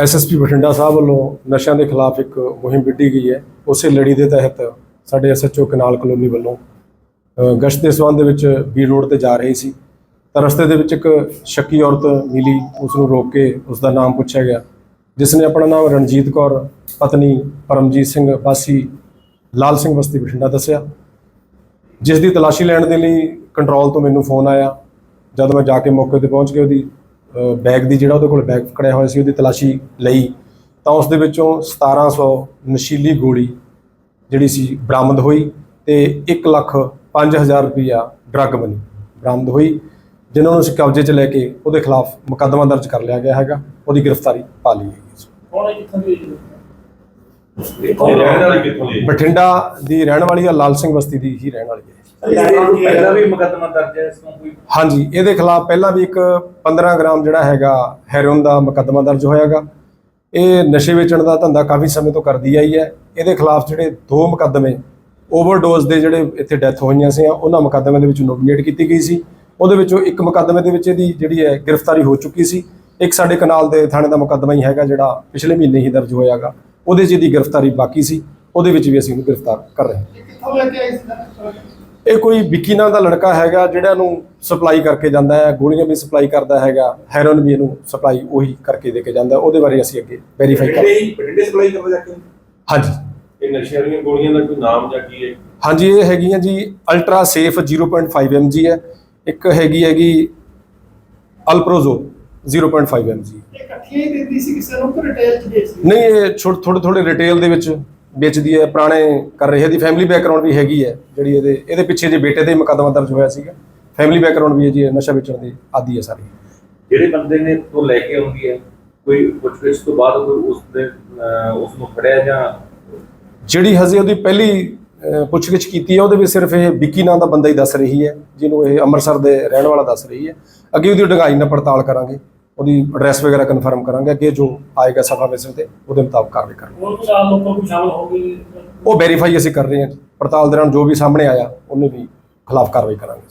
SSP Bathinda ਸਾਹਿਬ ਵੱਲੋਂ ਨਸ਼ਿਆਂ ਦੇ ਖਿਲਾਫ ਇੱਕ ਮੁਹਿੰਮ ਵਿੱਢੀ ਗਈ ਹੈ। ਉਸੇ ਲੜੀ ਦੇ ਤਹਿਤ ਸਾਡੇ ਐਸਐਚਓ ਕਨਾਲ ਕਲੋਨੀ ਵੱਲੋਂ ਗਸ਼ਤ ਦੇ ਸਬੰਧ ਵਿੱਚ ਬੀ ਰੋਡ ਤੇ ਜਾ ਰਹੇ ਸੀ। ਤਾਂ ਰਸਤੇ ਦੇ ਵਿੱਚ ਇੱਕ ਸ਼ੱਕੀ ਔਰਤ ਮਿਲੀ ਉਸ ਨੂੰ ਰੋਕ ਕੇ ਉਸ ਦਾ ਨਾਮ ਪੁੱਛਿਆ ਗਿਆ ਜਿਸ ਨੇ ਆਪਣਾ ਨਾਮ ਰਣਜੀਤ ਕੌਰ, ਪਤਨੀ ਪਰਮਜੀਤ ਸਿੰਘ, ਵਾਸੀ ਲਾਲ ਸਿੰਘ ਬਸਤੀ ਬਠਿੰਡਾ ਦੱਸਿਆ। ਜਿਸ ਦੀ ਤਲਾਸ਼ੀ ਲੈਣ ਦੇ ਲਈ ਕੰਟਰੋਲ ਤੋਂ ਮੈਨੂੰ ਫੋਨ ਆਇਆ। ਜਦ ਮੈਂ ਜਾ ਕੇ ਮੌਕੇ ਤੇ ਪਹੁੰਚ ਕੇ ਉਹਦੀ ਬੈਗ ਦੀ ਜਿਹੜਾ ਉਹਦੇ ਕੋਲ ਬੈਗ ਫੜਿਆ ਹੋਇਆ ਸੀ, ਉਹਦੀ ਤਲਾਸ਼ੀ ਲਈ, ਤਾਂ ਉਸ ਦੇ ਵਿੱਚੋਂ 1700 ਨਸ਼ੀਲੀ ਗੋਲੀ ਜਿਹੜੀ ਸੀ ਬਰਾਮਦ ਹੋਈ ਤੇ 1 ਲੱਖ 5000 ਰੁਪਇਆ ਡਰੱਗ ਬਣੀ, ਬਰਾਮਦ ਹੋਈ, ਜਿਨ੍ਹਾਂ ਨੂੰ ਅਸੀਂ ਕਬਜ਼ੇ 'ਚ ਲੈ ਕੇ ਉਹਦੇ ਖਿਲਾਫ ਮੁਕੱਦਮਾ ਦਰਜ ਕਰ ਲਿਆ ਗਿਆ ਹੈਗਾ, ਉਹਦੀ ਗ੍ਰਿਫਤਾਰੀ ਪਾ ਲਈ ਹੈਗੀ ਕੌਣ ਹੈ ਇਹ ਰਹਿਣ ਵਾਲੀ ਕਿੱਥੋਂ ਦੀ ਹੈ? ਬਠਿੰਡਾ ਦੀ ਰਹਿਣ ਵਾਲੀ ਆ ਲਾਲ ਸਿੰਘ ਬਸਤੀ ਦੀ ਹੀ ਰਹਿਣ ਵਾਲੀ ਹੈ। ਪਹਿਲਾਂ ਵੀ ਮੁਕੱਦਮਾ ਦਰਜ ਹੈ ਇਸ ਤੋਂ ਕੋਈ ਹਾਂਜੀ ਇਹਦੇ ਖਿਲਾਫ ਪਹਿਲਾਂ ਵੀ ਇੱਕ 15 ਗ੍ਰਾਮ ਜਿਹੜਾ ਹੈਗਾ ਹੈਰੋਇਨ ਦਾ ਮੁਕੱਦਮਾ ਦਰਜ ਹੋਇਆਗਾ। ਇਹ ਨਸ਼ੇ ਵੇਚਣ ਦਾ ਧੰਦਾ ਕਾਫੀ ਸਮੇਂ ਤੋਂ ਕਰਦੀ ਆਈ ਹੈ। ਇਹਦੇ ਖਿਲਾਫ ਜਿਹੜੇ ਦੋ ਮੁਕੱਦਮੇ ਓਵਰਡੋਜ਼ ਦੇ ਜਿਹੜੇ ਇੱਥੇ ਡੈਥ ਹੋਈਆਂ ਸੀ ਉਹਨਾਂ ਮੁਕੱਦਮਿਆਂ ਦੇ ਵਿੱਚ ਨੋਮੀਨੇਟ ਕੀਤੀ ਗਈ ਸੀ। ਉਹਦੇ ਵਿੱਚੋਂ ਇੱਕ ਮੁਕੱਦਮੇ ਦੇ ਵਿੱਚ ਇਹਦੀ ਜਿਹੜੀ ਹੈ ਗ੍ਰਿਫਤਾਰੀ ਹੋ ਚੁੱਕੀ ਸੀ। ਇੱਕ ਸਾਡੇ ਕਨਾਲ ਦੇ ਥਾਣੇ ਦਾ ਮੁਕੱਦਮਾ ਹੀ ਹੈਗਾ ਜਿਹੜਾ ਪਿਛਲੇ ਮਹੀਨੇ ਹੀ ਦਰਜ ਹੋਇਆਗਾ। ਉਹਦੇ 'ਚ ਇਹਦੀ ਗ੍ਰਿਫਤਾਰੀ ਬਾਕੀ ਸੀ ਉਹਦੇ ਵਿੱਚ ਵੀ ਅਸੀਂ ਉਹਨੂੰ ਗ੍ਰਿਫਤਾਰ ਕਰ ਰਹੇ ਹਾਂ। ਕਿੱਥੋਂ ਲੈ ਕੇ ਆਏ ਸੀ ਇਹ ਕੋਈ ਵਿੱਕੀ ਨਾਂ ਦਾ ਲੜਕਾ ਹੈਗਾ ਜਿਹੜਾ ਨੂੰ ਸਪਲਾਈ ਕਰਕੇ ਜਾਂਦਾ ਹੈ ਗੋਲੀਆਂ ਵੀ ਸਪਲਾਈ ਕਰਦਾ ਹੈਗਾ ਹੈਰੋਇਨ ਵੀ ਇਹਨੂੰ ਸਪਲਾਈ ਉਹੀ ਕਰਕੇ ਦੇ ਕੇ ਜਾਂਦਾ ਉਹਦੇ ਬਾਰੇ ਅਸੀਂ ਅੱਗੇ ਵੈਰੀਫਾਈ ਕਰ ਸਪਲਾਈ ਜਾ ਕੇ? ਹਾਂਜੀ। ਇਹ ਨਸ਼ੇ ਵਾਲੀਆਂ ਗੋਲੀਆਂ ਦਾ ਕੋਈ ਨਾਮ ਜਾਂ ਕੀ ਹੈ? ਹਾਂਜੀ ਇਹ ਹੈਗੀਆਂ ਜੀ ਅਲਟਰਾ ਸੇਫ 0.5 mg ਹੈ। ਇੱਕ ਹੈਗੀ ਹੈਗੀ ਅਲਪ੍ਰੋਜ਼ੋ। 0.5 mg ਇਹ ਇਕੱਠੀਆਂ ਹੀ ਦਿੰਦੀ ਸੀ ਕਿਸੇ ਨੂੰ ਕਿ ਰਿਟੇਲ ਚ ਦੇ। ਸੀ ਨਹੀਂ ਇਹ ਛੋਟੇ ਥੋੜੇ ਥੋੜੇ ਰਿਟੇਲ ਦੇ ਵਿੱਚ ਵੇਚਦੀ ਹੈ ਪੁਰਾਣੇ ਕਰ ਰਹੀ ਹੈ ਦੀ ਫੈਮਿਲੀ ਬੈਕਗ੍ਰਾਉਂਡ ਵੀ ਹੈਗੀ ਹੈ ਜਿਹੜੀ ਇਹਦੇ ਇਹਦੇ ਪਿੱਛੇ ਜੇ ਬੇਟੇ ਦੇ ਮੁਕੱਦਮਾ ਦਰਜ ਹੋਇਆ ਸੀਗਾ। ਫੈਮਿਲੀ ਬੈਕਗ੍ਰਾਉਂਡ ਵੀ ਹੈ ਜੀ ਇਹ ਨਸ਼ਾ ਵੇਚਣ ਦੀ ਆਦੀ ਹੈ ਸਾਰੀ। ਜਿਹੜੇ ਬੰਦੇ ਨੇ ਤੋਂ ਲੈ ਕੇ ਆਉਂਦੀ ਹੈ ਕੋਈ ਪੁੱਛਗਿੱਛ ਤੋਂ ਬਾਅਦ ਕੋਈ ਉਸ ਦੇ ਉਸ ਨੂੰ ਫੜਿਆ ਜਾਂ ਜਿਹੜੀ ਹਜੇ ਉਹਦੀ ਪਹਿਲੀ ਪੁੱਛਗਿੱਛ ਕੀਤੀ ਹੈ ਉਹਦੇ ਵਿੱਚ ਸਿਰਫ ਇਹ ਵਿੱਕੀ ਨਾਂ ਦਾ ਬੰਦਾ ਹੀ ਦੱਸ ਰਹੀ ਹੈ ਜਿਹਨੂੰ ਇਹ ਅੰਮ੍ਰਿਤਸਰ ਦੇ ਰਹਿਣ ਵਾਲਾ ਦੱਸ ਰਹੀ ਹੈ। ਅੱਗੇ ਉਹਦੀ ਡੂੰਘਾਈ ਨਾਲ ਪੜਤਾਲ ਕਰਾਂਗੇ। ਉਹਦੀ ਐਡਰੈਸ ਵਗੈਰਾ ਕਨਫਰਮ ਕਰਾਂਗੇ ਅੱਗੇ ਜੋ ਆਏਗਾ ਸਫਾ ਵਿਸਰ ਤੇ ਉਹਦੇ ਮੁਤਾਬਕ ਕਾਰਵਾਈ ਕਰਾਂਗੇ। ਹੋਰ ਕੋਈ ਆਮ ਲੋਕਾਂ ਕੋਈ ਸ਼ਾਮਲ ਹੋ ਗਏ ਉਹ ਵੈਰੀਫਾਈ ਅਸੀਂ ਕਰ ਰਹੇ ਹਾਂ। ਪੜਤਾਲ ਦੌਰਾਨ ਜੋ ਵੀ ਸਾਹਮਣੇ ਆਇਆ ਉਹਨੇ ਵੀ ਖਿਲਾਫ ਕਾਰਵਾਈ ਕਰਾਂਗੇ